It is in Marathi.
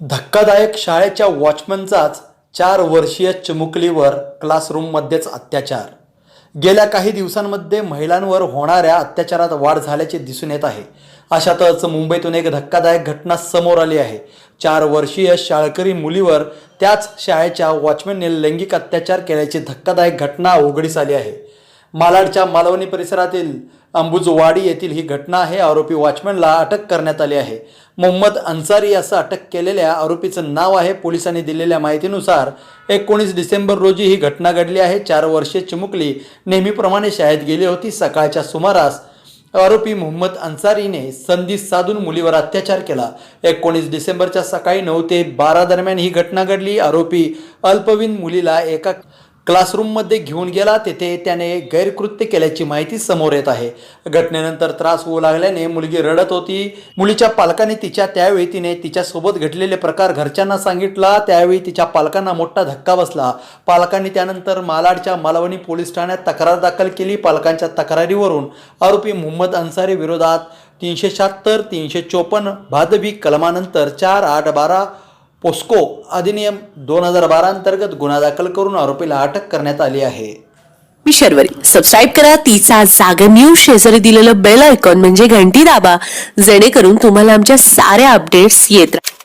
धक्कादायक शाळेच्या वॉचमनचाच चार वर्षीय चिमुकलीवर क्लासरूममध्येच अत्याचार. गेल्या काही दिवसांमध्ये महिलांवर होणाऱ्या अत्याचारात वाढ झाल्याचे दिसून येत आहे. अशातच मुंबईतून एक धक्कादायक घटना समोर आली आहे. चार वर्षीय शाळकरी मुलीवर त्याच शाळेच्या वॉचमॅनने लैंगिक अत्याचार केल्याची धक्कादायक घटना उघडीस आली आहे. मालाडच्या मालवणी परिसरातील अंबुजवाडी येथील ही घटना आहे. आरोपी वॉचमॅनला अटक करण्यात आली आहे. मोहम्मद अन्सारी असं अटक केलेल्या आरोपीचं नाव आहे. पोलिसांनी दिलेल्या माहितीनुसार एकोणीस डिसेंबर रोजी ही घटना घडली आहे. चार वर्षीय चिमुकली. नेहमीप्रमाणे शाळेत गेली होती. सकाळच्या सुमारास आरोपी मोहम्मद अन्सारीने संधी साधून मुलीवर अत्याचार केला. एकोणीस डिसेंबरच्या सकाळी नऊ ते बारा दरम्यान ही घटना घडली. आरोपी अल्पवीन मुलीला एका क्लासरूममध्ये घेऊन गेला तेथे त्याने गैरकृत्य केल्याची माहिती समोर येत आहे. घटनेनंतर त्रास होऊ लागल्याने मुलगी रडत होती. मुलीच्या पालकाने तिच्या त्यावेळी तिने तिच्यासोबत घडलेले प्रकार घरच्यांना सांगितला. त्यावेळी तिच्या पालकांना मोठा धक्का बसला. पालकांनी त्यानंतर मालाडच्या मालवणी पोलीस ठाण्यात तक्रार दाखल केली. पालकांच्या तक्रारीवरून आरोपी मोहम्मद अन्सारी विरोधात तीनशे शहात्तर तीनशे चोपन्न भादवी कलमानंतर चार आठ बारा पोस्को अधिनियम दोन हजार बारा अंतर्गत गुन्हा दाखल करून आरोपीला अटक करण्यात आली आहे. मी शर्वरी. सबस्क्राईब करा तिचा जागर न्यूज शेजारी दिलेलं बेल आयकॉन म्हणजे घंटी दाबा. जेणेकरून तुम्हाला आमच्या साऱ्या अपडेट्स येत राहतील